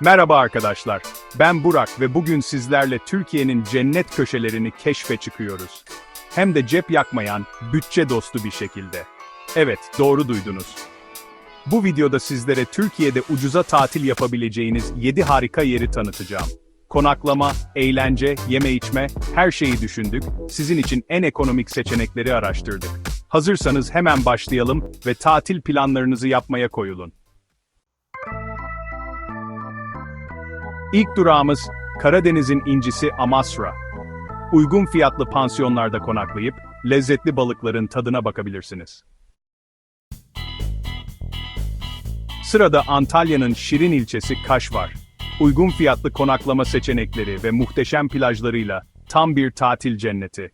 Merhaba arkadaşlar, ben Burak ve bugün sizlerle Türkiye'nin cennet köşelerini keşfe çıkıyoruz. Hem de cep yakmayan, bütçe dostu bir şekilde. Evet, doğru duydunuz. Bu videoda sizlere Türkiye'de ucuza tatil yapabileceğiniz 7 harika yeri tanıtacağım. Konaklama, eğlence, yeme içme, her şeyi düşündük, sizin için en ekonomik seçenekleri araştırdık. Hazırsanız hemen başlayalım ve tatil planlarınızı yapmaya koyulun. İlk durağımız Karadeniz'in incisi Amasra. Uygun fiyatlı pansiyonlarda konaklayıp lezzetli balıkların tadına bakabilirsiniz. Sırada Antalya'nın Şirin ilçesi Kaş var. Uygun fiyatlı konaklama seçenekleri ve muhteşem plajlarıyla tam bir tatil cenneti.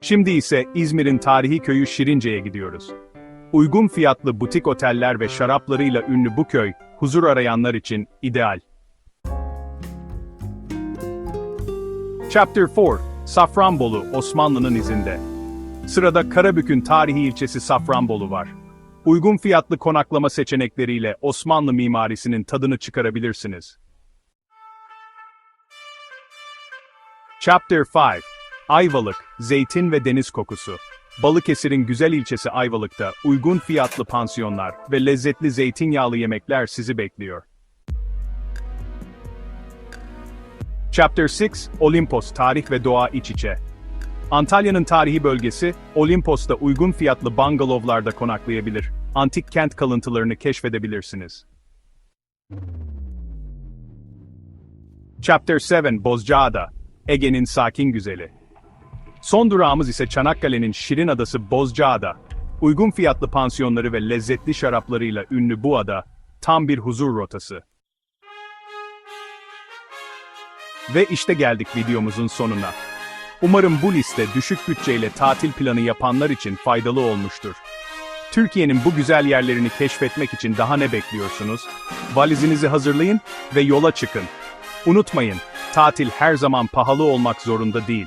Şimdi ise İzmir'in tarihi köyü Şirince'ye gidiyoruz. Uygun fiyatlı butik oteller ve şaraplarıyla ünlü bu köy, huzur arayanlar için ideal. Chapter 4 Safranbolu, Osmanlı'nın izinde. Sırada Karabük'ün tarihi ilçesi Safranbolu var. Uygun fiyatlı konaklama seçenekleriyle Osmanlı mimarisinin tadını çıkarabilirsiniz. Chapter 5 Ayvalık, zeytin ve deniz kokusu. Balıkesir'in güzel ilçesi Ayvalık'ta uygun fiyatlı pansiyonlar ve lezzetli zeytinyağlı yemekler sizi bekliyor. Chapter 6 Olimpos Tarih ve Doğa iç içe. Antalya'nın tarihi bölgesi, Olimpos'ta uygun fiyatlı bungalovlarda konaklayabilir, antik kent kalıntılarını keşfedebilirsiniz. Chapter 7 Bozcaada, Ege'nin sakin güzeli. Son durağımız ise Çanakkale'nin şirin adası Bozcaada. Uygun fiyatlı pansiyonları ve lezzetli şaraplarıyla ünlü bu ada, tam bir huzur rotası. Ve işte geldik videomuzun sonuna. Umarım bu liste düşük bütçeyle tatil planı yapanlar için faydalı olmuştur. Türkiye'nin bu güzel yerlerini keşfetmek için daha ne bekliyorsunuz? Valizinizi hazırlayın ve yola çıkın. Unutmayın, tatil her zaman pahalı olmak zorunda değil.